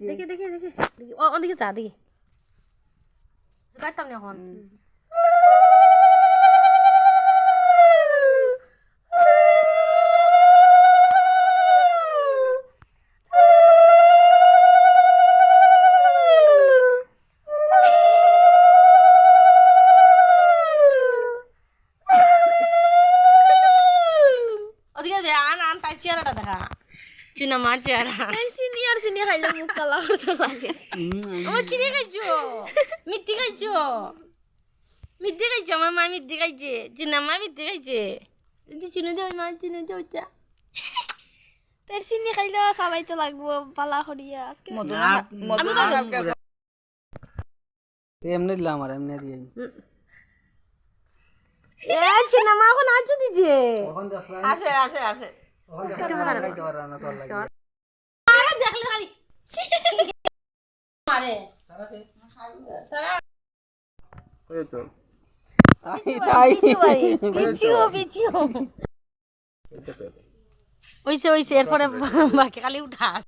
দেখে দেখে দেখে। দেখে ওদিকে যা দেখি। কাটতাম না এখন। ওদিকে আন আন তার চেহারাটা দেখা চুনা মার চেহারা চিনি আর চিনি খাইলে মুখ কালা করতে লাগে আমার চিনি খাইছো মিথ্যি খাইছো মিথ্যি খাইছো আমার মা মিথ্যি খাইছে চুনা মা মিথ্যি খাইছে যদি চুনে দেওয়া মা চুনে দেওয়া চা তার চিনি খাইলে চাবাইতে লাগবো পালা করিয়া আজকে এমনি দিলাম আর এমনি দিয়ে এ এখন আছো দিছে দেখলে খালি মারে ওই তো ওইসে ওইসে এরপরে বাকি খালি উঠাস